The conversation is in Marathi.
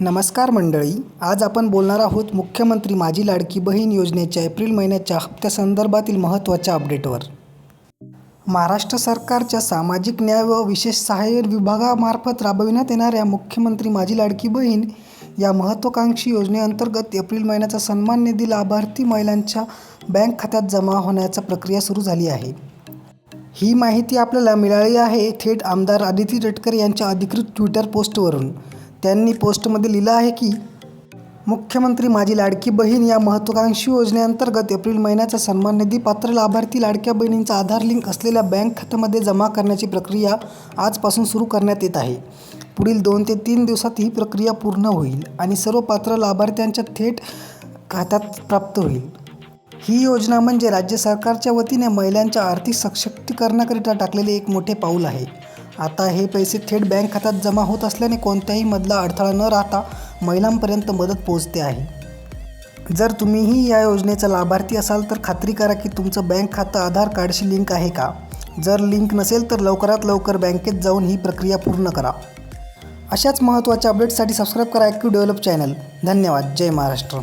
नमस्कार मंडळी आज आपण बोलणार आहोत मुख्यमंत्री माझी लाडकी बहीण योजनेच्या एप्रिल महिन्याच्या हप्त्यासंदर्भातील महत्त्वाच्या अपडेटवर. महाराष्ट्र सरकारच्या सामाजिक न्याय व विशेष सहाय्य विभागामार्फत राबविण्यात येणाऱ्या मुख्यमंत्री माझी लाडकी बहीण या महत्त्वाकांक्षी योजनेअंतर्गत एप्रिल महिन्याचा सन्मान निधी लाभार्थी महिलांच्या बँक खात्यात जमा होण्याचा प्रक्रिया सुरू झाली आहे. ही माहिती आपल्याला मिळाली आहे थेट आमदार आदिती तटकर यांच्या अधिकृत ट्विटर पोस्टवरून. त्यांनी पोस्टमध्ये लिहिलं आहे की मुख्यमंत्री माझी लाडकी बहीण या महत्त्वाकांक्षी योजनेअंतर्गत एप्रिल महिन्याचा सन्मान निधी पात्र लाभार्थी लाडक्या बहिणींचा आधार लिंक असलेल्या बँक खात्यामध्ये जमा करण्याची प्रक्रिया आजपासून सुरू करण्यात येत आहे. पुढील दोन ते तीन दिवसात ही प्रक्रिया पूर्ण होईल आणि सर्व पात्र लाभार्थ्यांच्या थेट खात्यात प्राप्त होईल. ही योजना म्हणजे राज्य सरकारच्या वतीने महिलांच्या आर्थिक सशक्तीकरणाकरिता टाकलेले एक मोठे पाऊल आहे. आता हे पैसे थेट बँक खात्यात जमा होत असल्याने कोणत्याही मधला अडथळा न राहता महिलांपर्यंत मदत पोहोचते आहे. जर तुम्हीही या योजनेचा लाभार्थी असाल तर खात्री करा की तुमचं बँक खातं आधार कार्डशी लिंक आहे का? जर लिंक नसेल तर लवकरात लवकर बँकेत जाऊन ही प्रक्रिया पूर्ण करा. अशाच महत्त्वाच्या अपडेट्ससाठी सबस्क्राईब करा ॲक्यू डेव्हलप चॅनल धन्यवाद. जय महाराष्ट्र.